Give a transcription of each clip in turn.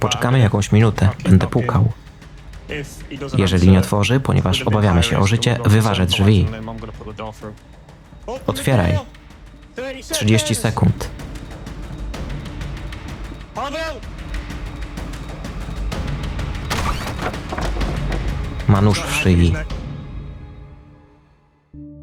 Poczekamy jakąś minutę, będę pukał. Jeżeli nie otworzy, ponieważ obawiamy się o życie, wyważę drzwi. Otwieraj. 30 sekund. Ma nóż w szyi.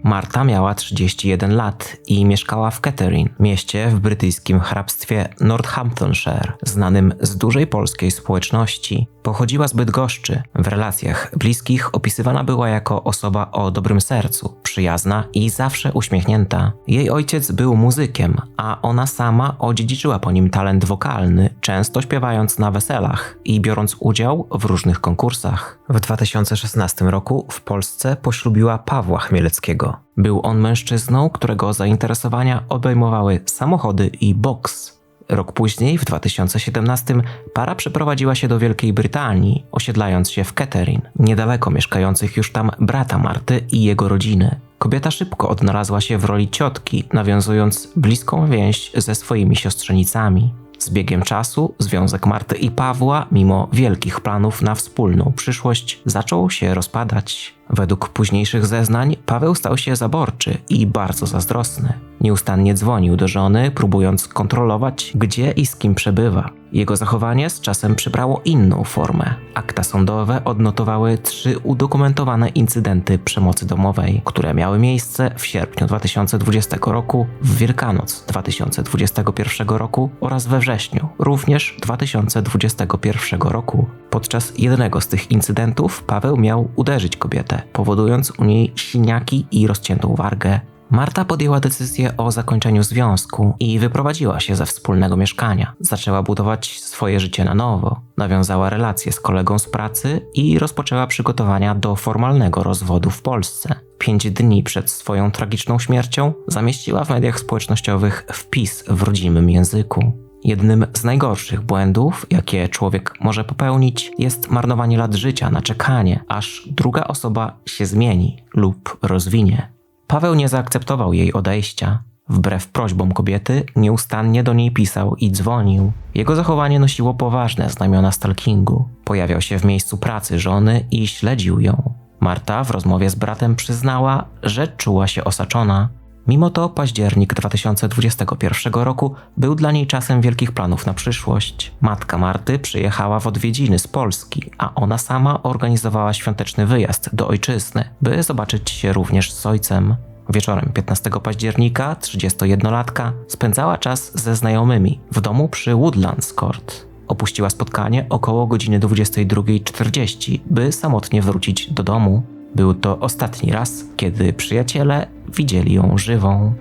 Marta miała 31 lat i mieszkała w Kettering, mieście w brytyjskim hrabstwie Northamptonshire, znanym z dużej polskiej społeczności. Pochodziła z Bydgoszczy. W relacjach bliskich opisywana była jako osoba o dobrym sercu, przyjazna i zawsze uśmiechnięta. Jej ojciec był muzykiem, a ona sama odziedziczyła po nim talent wokalny, często śpiewając na weselach i biorąc udział w różnych konkursach. W 2016 roku w Polsce poślubiła Pawła Chmieleckiego. Był on mężczyzną, którego zainteresowania obejmowały samochody i boks. Rok później, w 2017, para przeprowadziła się do Wielkiej Brytanii, osiedlając się w Kettering, niedaleko mieszkających już tam brata Marty i jego rodziny. Kobieta szybko odnalazła się w roli ciotki, nawiązując bliską więź ze swoimi siostrzenicami. Z biegiem czasu związek Marty i Pawła, mimo wielkich planów na wspólną przyszłość, zaczął się rozpadać. Według późniejszych zeznań Paweł stał się zaborczy i bardzo zazdrosny. Nieustannie dzwonił do żony, próbując kontrolować, gdzie i z kim przebywa. Jego zachowanie z czasem przybrało inną formę. Akta sądowe odnotowały trzy udokumentowane incydenty przemocy domowej, które miały miejsce w sierpniu 2020 roku, w Wielkanoc 2021 roku oraz we wrześniu, również 2021 roku. Podczas jednego z tych incydentów Paweł miał uderzyć kobietę, powodując u niej siniaki i rozciętą wargę. Marta podjęła decyzję o zakończeniu związku i wyprowadziła się ze wspólnego mieszkania. Zaczęła budować swoje życie na nowo. Nawiązała relacje z kolegą z pracy i rozpoczęła przygotowania do formalnego rozwodu w Polsce. Pięć dni przed swoją tragiczną śmiercią zamieściła w mediach społecznościowych wpis w rodzimym języku. Jednym z najgorszych błędów, jakie człowiek może popełnić, jest marnowanie lat życia na czekanie, aż druga osoba się zmieni lub rozwinie. Paweł nie zaakceptował jej odejścia. Wbrew prośbom kobiety, nieustannie do niej pisał i dzwonił. Jego zachowanie nosiło poważne znamiona stalkingu. Pojawiał się w miejscu pracy żony i śledził ją. Marta w rozmowie z bratem przyznała, że czuła się osaczona. Mimo to październik 2021 roku był dla niej czasem wielkich planów na przyszłość. Matka Marty przyjechała w odwiedziny z Polski, a ona sama organizowała świąteczny wyjazd do ojczyzny, by zobaczyć się również z ojcem. Wieczorem 15 października 31-latka spędzała czas ze znajomymi w domu przy Woodlands Court. Opuściła spotkanie około godziny 22.40, by samotnie wrócić do domu. Był to ostatni raz, kiedy przyjaciele widzieli ją żywą.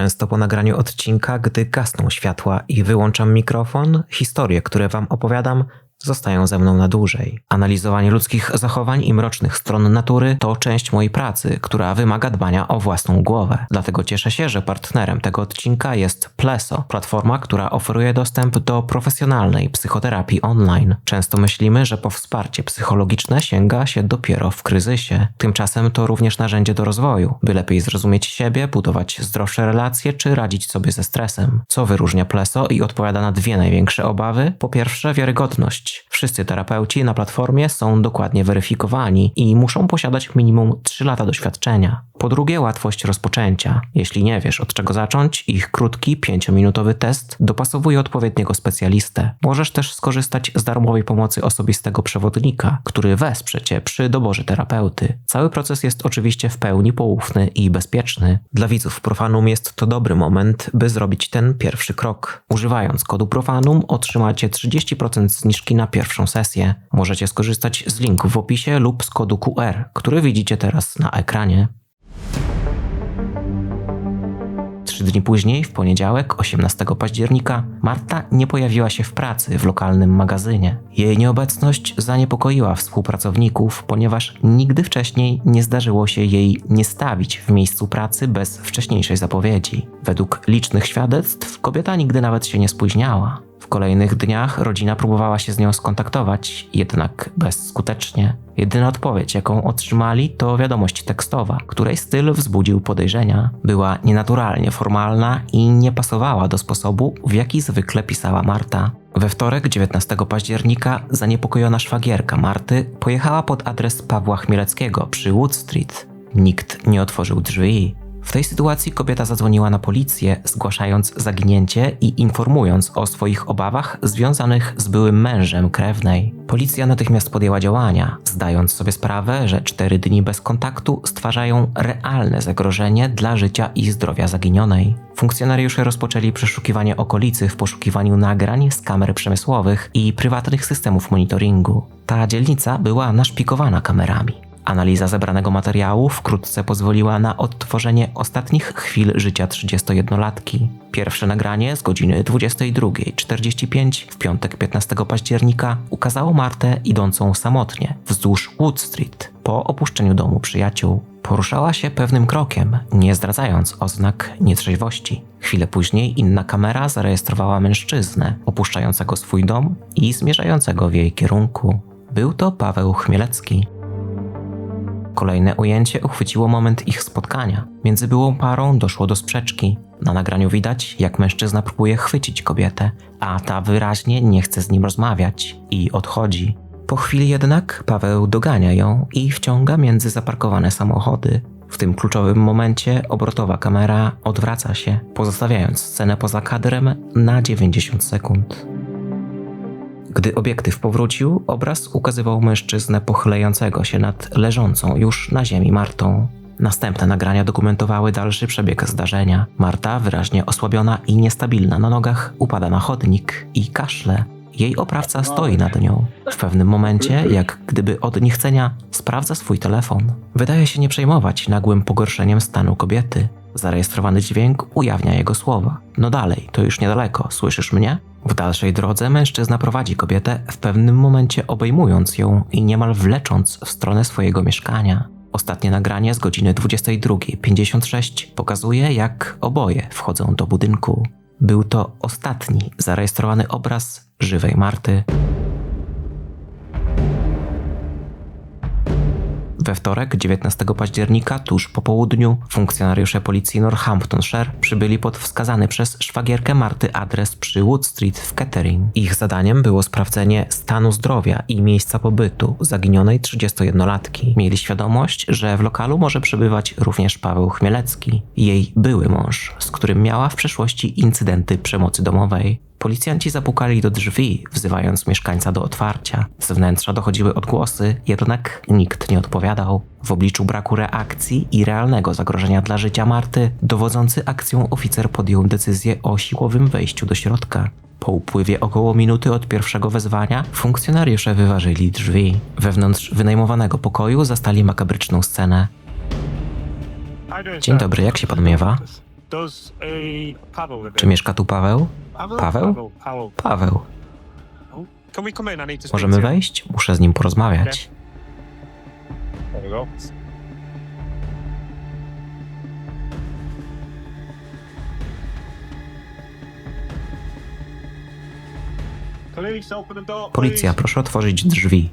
Często po nagraniu odcinka, gdy gasną światła i wyłączam mikrofon, historie, które Wam opowiadam, zostają ze mną na dłużej. Analizowanie ludzkich zachowań i mrocznych stron natury to część mojej pracy, która wymaga dbania o własną głowę. Dlatego cieszę się, że partnerem tego odcinka jest Pleso, platforma, która oferuje dostęp do profesjonalnej psychoterapii online. Często myślimy, że po wsparcie psychologiczne sięga się dopiero w kryzysie. Tymczasem to również narzędzie do rozwoju, by lepiej zrozumieć siebie, budować zdrowsze relacje czy radzić sobie ze stresem. Co wyróżnia Pleso i odpowiada na dwie największe obawy? Po pierwsze, wiarygodność. Wszyscy terapeuci na platformie są dokładnie weryfikowani i muszą posiadać minimum 3 lata doświadczenia. Po drugie, łatwość rozpoczęcia. Jeśli nie wiesz od czego zacząć, ich krótki, 5-minutowy test dopasowuje odpowiedniego specjalistę. Możesz też skorzystać z darmowej pomocy osobistego przewodnika, który wesprze cię przy doborze terapeuty. Cały proces jest oczywiście w pełni poufny i bezpieczny. Dla widzów Profanum jest to dobry moment, by zrobić ten pierwszy krok. Używając kodu Profanum otrzymacie 30% zniżki na pierwszą sesję. Możecie skorzystać z linku w opisie lub z kodu QR, który widzicie teraz na ekranie. Trzy dni później, w poniedziałek, 18 października, Marta nie pojawiła się w pracy w lokalnym magazynie. Jej nieobecność zaniepokoiła współpracowników, ponieważ nigdy wcześniej nie zdarzyło się jej nie stawić w miejscu pracy bez wcześniejszej zapowiedzi. Według licznych świadectw kobieta nigdy nawet się nie spóźniała. Kolejnych dniach rodzina próbowała się z nią skontaktować, jednak bezskutecznie. Jedyna odpowiedź, jaką otrzymali, to wiadomość tekstowa, której styl wzbudził podejrzenia. Była nienaturalnie formalna i nie pasowała do sposobu, w jaki zwykle pisała Marta. We wtorek, 19 października, zaniepokojona szwagierka Marty pojechała pod adres Pawła Chmieleckiego przy Wood Street. Nikt nie otworzył drzwi. W tej sytuacji kobieta zadzwoniła na policję, zgłaszając zaginięcie i informując o swoich obawach związanych z byłym mężem krewnej. Policja natychmiast podjęła działania, zdając sobie sprawę, że cztery dni bez kontaktu stwarzają realne zagrożenie dla życia i zdrowia zaginionej. Funkcjonariusze rozpoczęli przeszukiwanie okolicy w poszukiwaniu nagrań z kamer przemysłowych i prywatnych systemów monitoringu. Ta dzielnica była naszpikowana kamerami. Analiza zebranego materiału wkrótce pozwoliła na odtworzenie ostatnich chwil życia 31-latki. Pierwsze nagranie z godziny 22.45 w piątek 15 października ukazało Martę idącą samotnie wzdłuż Wood Street po opuszczeniu domu przyjaciół. Poruszała się pewnym krokiem, nie zdradzając oznak nietrzeźwości. Chwilę później inna kamera zarejestrowała mężczyznę opuszczającego swój dom i zmierzającego w jej kierunku. Był to Paweł Chmielecki. Kolejne ujęcie uchwyciło moment ich spotkania. Między byłą parą doszło do sprzeczki. Na nagraniu widać, jak mężczyzna próbuje chwycić kobietę, a ta wyraźnie nie chce z nim rozmawiać i odchodzi. Po chwili jednak Paweł dogania ją i wciąga między zaparkowane samochody. W tym kluczowym momencie obrotowa kamera odwraca się, pozostawiając scenę poza kadrem na 90 sekund. Gdy obiektyw powrócił, obraz ukazywał mężczyznę pochylającego się nad leżącą już na ziemi Martą. Następne nagrania dokumentowały dalszy przebieg zdarzenia. Marta, wyraźnie osłabiona i niestabilna na nogach, upada na chodnik i kaszle. Jej oprawca stoi nad nią. W pewnym momencie, jak gdyby od niechcenia, sprawdza swój telefon. Wydaje się nie przejmować nagłym pogorszeniem stanu kobiety. Zarejestrowany dźwięk ujawnia jego słowa. No dalej, to już niedaleko, słyszysz mnie? W dalszej drodze mężczyzna prowadzi kobietę, w pewnym momencie obejmując ją i niemal wlecząc w stronę swojego mieszkania. Ostatnie nagranie z godziny 22.56 pokazuje, jak oboje wchodzą do budynku. Był to ostatni zarejestrowany obraz żywej Marty. We wtorek, 19 października, tuż po południu, funkcjonariusze policji Northamptonshire przybyli pod wskazany przez szwagierkę Marty adres przy Wood Street w Kettering. Ich zadaniem było sprawdzenie stanu zdrowia i miejsca pobytu zaginionej 31-latki. Mieli świadomość, że w lokalu może przebywać również Paweł Chmielecki, jej były mąż, z którym miała w przeszłości incydenty przemocy domowej. Policjanci zapukali do drzwi, wzywając mieszkańca do otwarcia. Z wnętrza dochodziły odgłosy, jednak nikt nie odpowiadał. W obliczu braku reakcji i realnego zagrożenia dla życia Marty, dowodzący akcją oficer podjął decyzję o siłowym wejściu do środka. Po upływie około minuty od pierwszego wezwania funkcjonariusze wyważyli drzwi. Wewnątrz wynajmowanego pokoju zastali makabryczną scenę. Dzień dobry, jak się pan miewa? Czy mieszka tu Paweł? Paweł? Paweł. Możemy wejść? Muszę z nim porozmawiać. Policja, proszę otworzyć drzwi.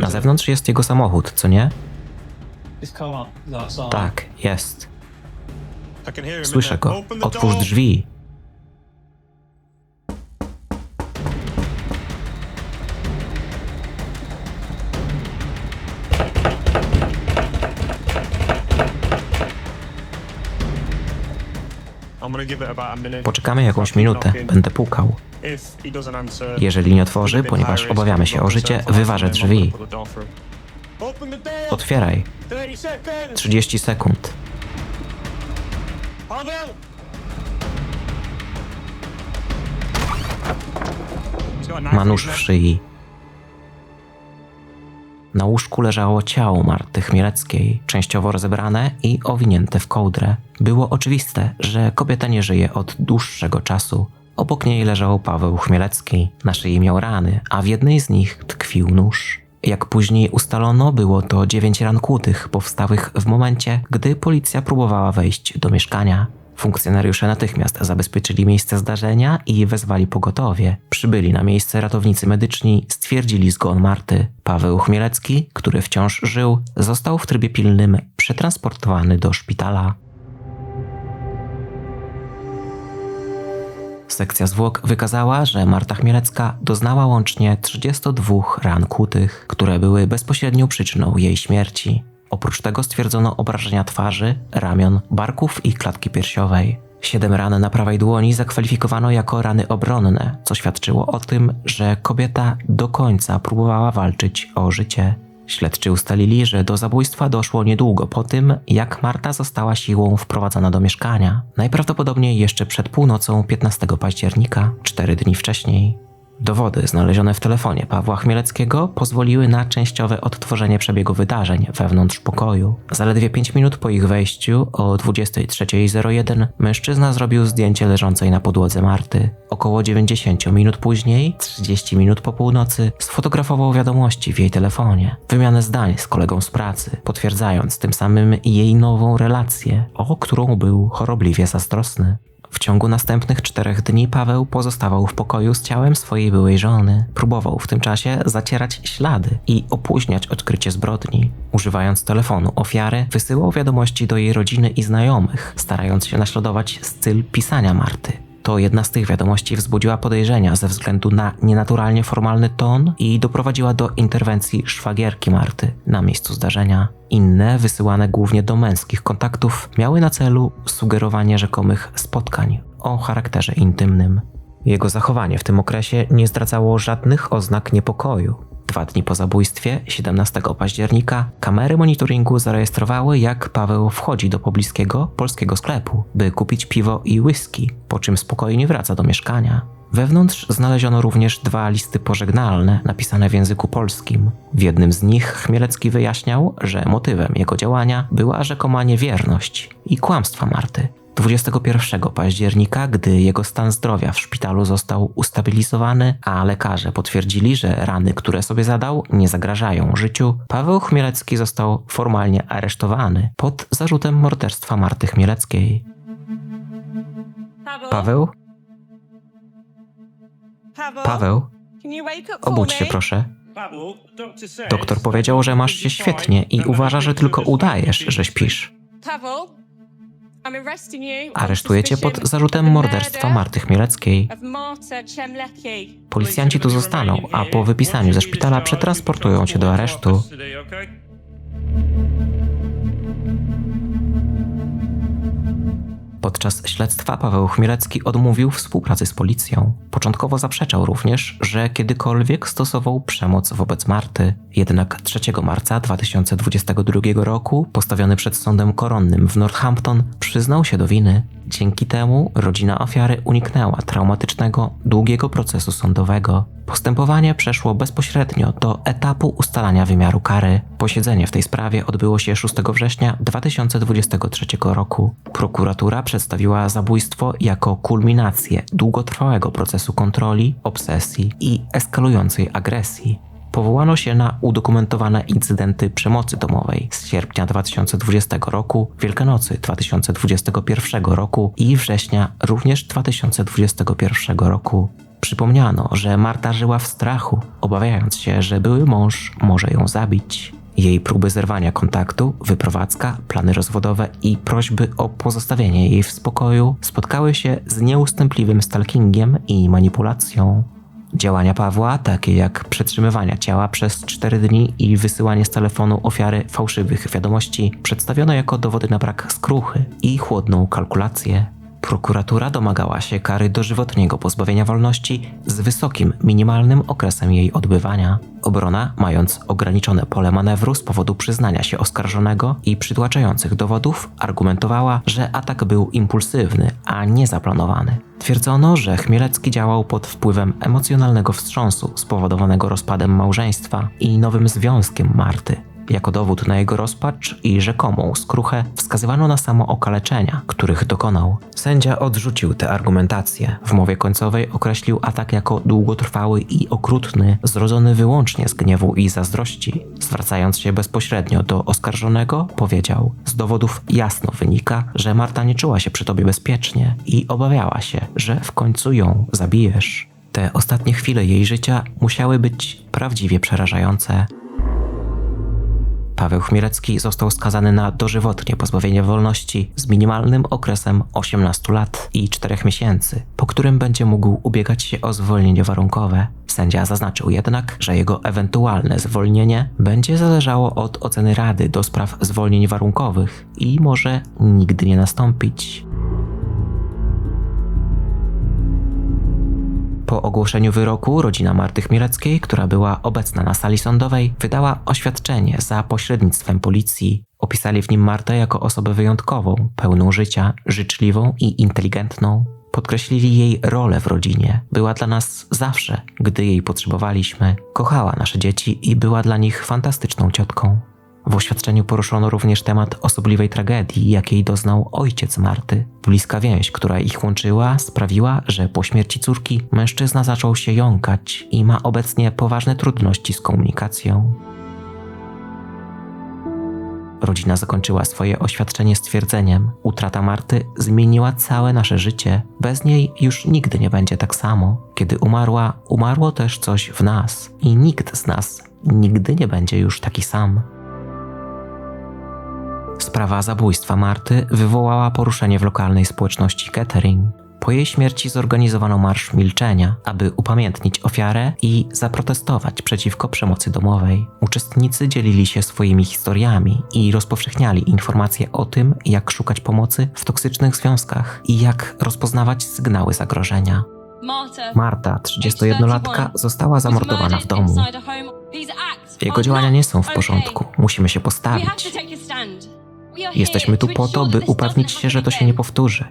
Na zewnątrz jest jego samochód, co nie? Tak, jest. Słyszę go. Otwórz drzwi. Poczekamy jakąś minutę. Będę pukał. Jeżeli nie otworzy, ponieważ obawiamy się o życie, wyważę drzwi. Otwieraj. 30 sekund. Ma nóż w szyi. Na łóżku leżało ciało Marty Chmieleckiej, częściowo rozebrane i owinięte w kołdrę. Było oczywiste, że kobieta nie żyje od dłuższego czasu. Obok niej leżał Paweł Chmielecki. Na szyi miał rany, a w jednej z nich tkwił nóż. Jak później ustalono, było to dziewięć ran kłutych powstałych w momencie, gdy policja próbowała wejść do mieszkania. Funkcjonariusze natychmiast zabezpieczyli miejsce zdarzenia i wezwali pogotowie. Przybyli na miejsce ratownicy medyczni, stwierdzili zgon Marty. Paweł Chmielecki, który wciąż żył, został w trybie pilnym przetransportowany do szpitala. Sekcja zwłok wykazała, że Marta Chmielecka doznała łącznie 32 ran kłutych, które były bezpośrednią przyczyną jej śmierci. Oprócz tego stwierdzono obrażenia twarzy, ramion, barków i klatki piersiowej. Siedem ran na prawej dłoni zakwalifikowano jako rany obronne, co świadczyło o tym, że kobieta do końca próbowała walczyć o życie. Śledczy ustalili, że do zabójstwa doszło niedługo po tym, jak Marta została siłą wprowadzona do mieszkania. Najprawdopodobniej jeszcze przed północą 15 października, cztery dni wcześniej. Dowody znalezione w telefonie Pawła Chmieleckiego pozwoliły na częściowe odtworzenie przebiegu wydarzeń wewnątrz pokoju. Zaledwie 5 minut po ich wejściu, o 23.01, mężczyzna zrobił zdjęcie leżącej na podłodze Marty. Około 90 minut później, 30 minut po północy, sfotografował wiadomości w jej telefonie. Wymianę zdań z kolegą z pracy, potwierdzając tym samym jej nową relację, o którą był chorobliwie zazdrosny. W ciągu następnych czterech dni Paweł pozostawał w pokoju z ciałem swojej byłej żony. Próbował w tym czasie zacierać ślady i opóźniać odkrycie zbrodni. Używając telefonu ofiary, wysyłał wiadomości do jej rodziny i znajomych, starając się naśladować styl pisania Marty. To jedna z tych wiadomości wzbudziła podejrzenia ze względu na nienaturalnie formalny ton i doprowadziła do interwencji szwagierki Marty na miejscu zdarzenia. Inne, wysyłane głównie do męskich kontaktów, miały na celu sugerowanie rzekomych spotkań o charakterze intymnym. Jego zachowanie w tym okresie nie zdradzało żadnych oznak niepokoju. Dwa dni po zabójstwie, 17 października, kamery monitoringu zarejestrowały, jak Paweł wchodzi do pobliskiego polskiego sklepu, by kupić piwo i whisky, po czym spokojnie wraca do mieszkania. Wewnątrz znaleziono również dwa listy pożegnalne napisane w języku polskim. W jednym z nich Chmielecki wyjaśniał, że motywem jego działania była rzekoma niewierność i kłamstwa Marty. 21 października, gdy jego stan zdrowia w szpitalu został ustabilizowany, a lekarze potwierdzili, że rany, które sobie zadał, nie zagrażają życiu, Paweł Chmielecki został formalnie aresztowany pod zarzutem morderstwa Marty Chmieleckiej. Paweł? Paweł? Obudź się proszę. Doktor Doktor powiedział, że masz się świetnie i uważa, że tylko udajesz, że śpisz. Paweł? I'm arresting you on Aresztuje cię pod zarzutem morderstwa Marty Chmieleckiej. Policjanci tu zostaną, a po wypisaniu ze szpitala przetransportują cię do aresztu. Podczas śledztwa Paweł Chmielecki odmówił współpracy z policją. Początkowo zaprzeczał również, że kiedykolwiek stosował przemoc wobec Marty. Jednak 3 marca 2022 roku, postawiony przed sądem koronnym w Northampton, przyznał się do winy. Dzięki temu rodzina ofiary uniknęła traumatycznego, długiego procesu sądowego. Postępowanie przeszło bezpośrednio do etapu ustalania wymiaru kary. Posiedzenie w tej sprawie odbyło się 6 września 2023 roku. Prokuratura przedstawiła zabójstwo jako kulminację długotrwałego procesu kontroli, obsesji i eskalującej agresji. Powołano się na udokumentowane incydenty przemocy domowej z sierpnia 2020 roku, Wielkanocy 2021 roku i września również 2021 roku. Przypomniano, że Marta żyła w strachu, obawiając się, że były mąż może ją zabić. Jej próby zerwania kontaktu, wyprowadzka, plany rozwodowe i prośby o pozostawienie jej w spokoju spotkały się z nieustępliwym stalkingiem i manipulacją. Działania Pawła, takie jak przetrzymywania ciała przez 4 dni i wysyłanie z telefonu ofiary fałszywych wiadomości, przedstawiono jako dowody na brak skruchy i chłodną kalkulację. Prokuratura domagała się kary dożywotniego pozbawienia wolności z wysokim, minimalnym okresem jej odbywania. Obrona, mając ograniczone pole manewru z powodu przyznania się oskarżonego i przytłaczających dowodów, argumentowała, że atak był impulsywny, a nie zaplanowany. Twierdzono, że Chmielecki działał pod wpływem emocjonalnego wstrząsu spowodowanego rozpadem małżeństwa i nowym związkiem Marty. Jako dowód na jego rozpacz i rzekomą skruchę wskazywano na samo okaleczenia, których dokonał. Sędzia odrzucił tę argumentację. W mowie końcowej określił atak jako długotrwały i okrutny, zrodzony wyłącznie z gniewu i zazdrości. Zwracając się bezpośrednio do oskarżonego, powiedział: Z dowodów jasno wynika, że Marta nie czuła się przy tobie bezpiecznie i obawiała się, że w końcu ją zabijesz. Te ostatnie chwile jej życia musiały być prawdziwie przerażające. Paweł Chmielecki został skazany na dożywotnie pozbawienie wolności z minimalnym okresem 18 lat i 4 miesięcy, po którym będzie mógł ubiegać się o zwolnienie warunkowe. Sędzia zaznaczył jednak, że jego ewentualne zwolnienie będzie zależało od oceny Rady do spraw zwolnień warunkowych i może nigdy nie nastąpić. Po ogłoszeniu wyroku rodzina Marty Chmieleckiej, która była obecna na sali sądowej, wydała oświadczenie za pośrednictwem policji. Opisali w nim Martę jako osobę wyjątkową, pełną życia, życzliwą i inteligentną. Podkreślili jej rolę w rodzinie. Była dla nas zawsze, gdy jej potrzebowaliśmy. Kochała nasze dzieci i była dla nich fantastyczną ciotką. W oświadczeniu poruszono również temat osobliwej tragedii, jakiej doznał ojciec Marty. Bliska więź, która ich łączyła, sprawiła, że po śmierci córki mężczyzna zaczął się jąkać i ma obecnie poważne trudności z komunikacją. Rodzina zakończyła swoje oświadczenie stwierdzeniem: Utrata Marty zmieniła całe nasze życie. Bez niej już nigdy nie będzie tak samo. Kiedy umarła, umarło też coś w nas i nikt z nas nigdy nie będzie już taki sam. Sprawa zabójstwa Marty wywołała poruszenie w lokalnej społeczności Kettering. Po jej śmierci zorganizowano Marsz Milczenia, aby upamiętnić ofiarę i zaprotestować przeciwko przemocy domowej. Uczestnicy dzielili się swoimi historiami i rozpowszechniali informacje o tym, jak szukać pomocy w toksycznych związkach i jak rozpoznawać sygnały zagrożenia. Marta, 31-latka, została zamordowana w domu. Jego działania nie są w porządku. Musimy się postawić. Jesteśmy tu po to, by upewnić się, że to się nie powtórzy.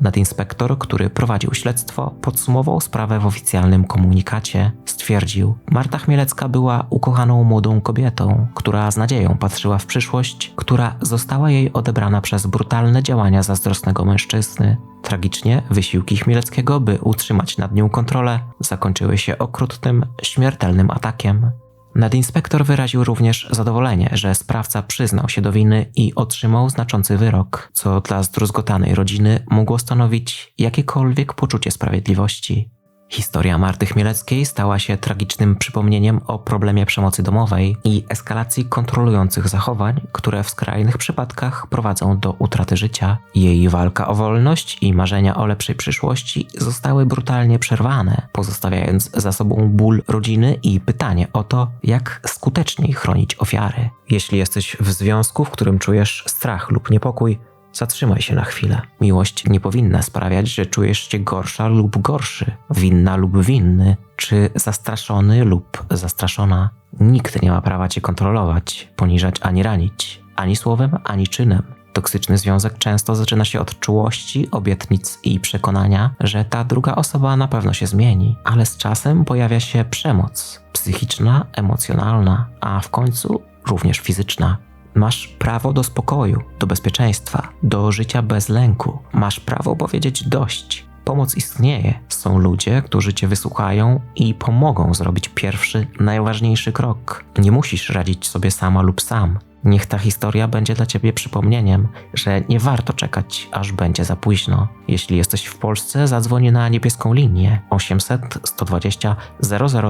Nadinspektor, który prowadził śledztwo, podsumował sprawę w oficjalnym komunikacie. Stwierdził: Marta Chmielecka była ukochaną młodą kobietą, która z nadzieją patrzyła w przyszłość, która została jej odebrana przez brutalne działania zazdrosnego mężczyzny. Tragicznie wysiłki Chmieleckiego, by utrzymać nad nią kontrolę, zakończyły się okrutnym, śmiertelnym atakiem. Nadinspektor wyraził również zadowolenie, że sprawca przyznał się do winy i otrzymał znaczący wyrok, co dla zdruzgotanej rodziny mogło stanowić jakiekolwiek poczucie sprawiedliwości. Historia Marty Chmieleckiej stała się tragicznym przypomnieniem o problemie przemocy domowej i eskalacji kontrolujących zachowań, które w skrajnych przypadkach prowadzą do utraty życia. Jej walka o wolność i marzenia o lepszej przyszłości zostały brutalnie przerwane, pozostawiając za sobą ból rodziny i pytanie o to, jak skuteczniej chronić ofiary. Jeśli jesteś w związku, w którym czujesz strach lub niepokój, Zatrzymaj się na chwilę. Miłość nie powinna sprawiać, że czujesz się gorsza lub gorszy, winna lub winny, czy zastraszony lub zastraszona. Nikt nie ma prawa cię kontrolować, poniżać ani ranić, ani słowem, ani czynem. Toksyczny związek często zaczyna się od czułości, obietnic i przekonania, że ta druga osoba na pewno się zmieni, ale z czasem pojawia się przemoc psychiczna, emocjonalna, a w końcu również fizyczna. Masz prawo do spokoju, do bezpieczeństwa, do życia bez lęku. Masz prawo powiedzieć dość. Pomoc istnieje. Są ludzie, którzy cię wysłuchają i pomogą zrobić pierwszy, najważniejszy krok. Nie musisz radzić sobie sama lub sam. Niech ta historia będzie dla ciebie przypomnieniem, że nie warto czekać, aż będzie za późno. Jeśli jesteś w Polsce, zadzwoń na niebieską linię 800 120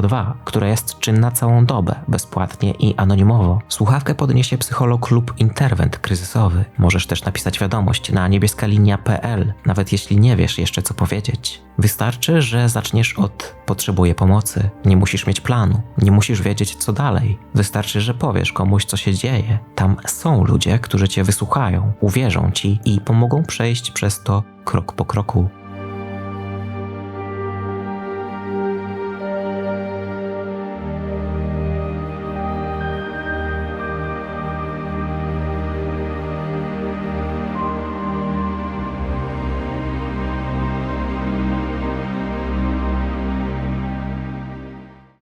002, która jest czynna całą dobę, bezpłatnie i anonimowo. Słuchawkę podniesie psycholog lub interwent kryzysowy. Możesz też napisać wiadomość na niebieskalinia.pl, nawet jeśli nie wiesz jeszcze co powiedzieć. Wystarczy, że zaczniesz od potrzebuję pomocy. Nie musisz mieć planu, nie musisz wiedzieć co dalej. Wystarczy, że powiesz komuś co się dzieje Tam są ludzie, którzy cię wysłuchają, uwierzą ci i pomogą przejść przez to krok po kroku.